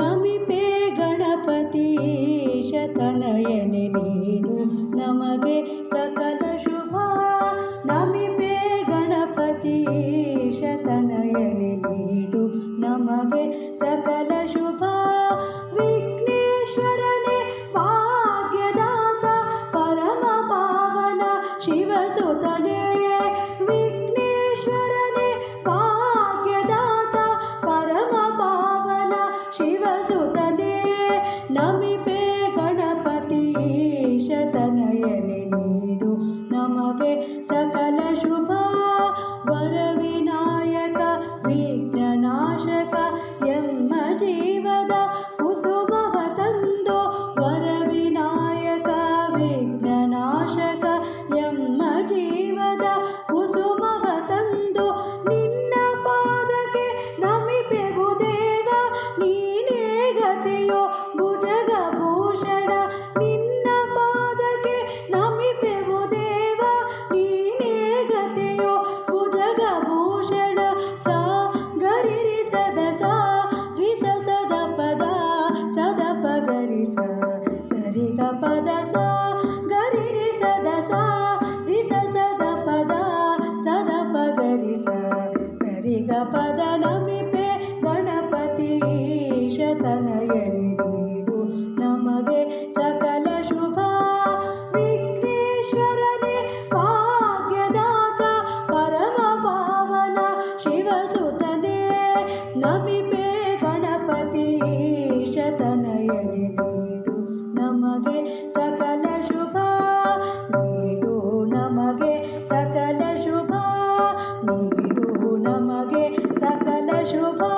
ನಮಿಪೇ ಗಣಪತಿ ಶತನಯನೆ ನೀಡು ನಮಗೆ ಸಕಲ ಶುಭ. ನಮಿಪೇ ಗಣಪತಿ ಶತನಯನೆ ನೀಡು ನಮಗೆ ಸಕಲ ಶುಭ. ವಿಘ್ನೇಶ್ವರನೇ ಭಾಗ್ಯದಾತ ಪರಮ ಪಾವನ ಶಿವಸುತನೇ. ವಿಘ್ े सकलशुभा वरविनायक विघ्ननाशक यं म जीवद। సా గరి రి సద సా రి స సద పద సద ప గరి స సరి గ పద సా గరి రి సద గణపతి శతన ನಮಿಪೆ ಗಣಪತಿ ಶತನಯಲಿ ನೀಡು ನಮಗೆ ಸಕಲ ಶುಭ, ನೀಡು ನಮಗೆ ಸಕಲ ಶುಭ, ನೀಡು ನಮಗೆ ಸಕಲ ಶುಭ.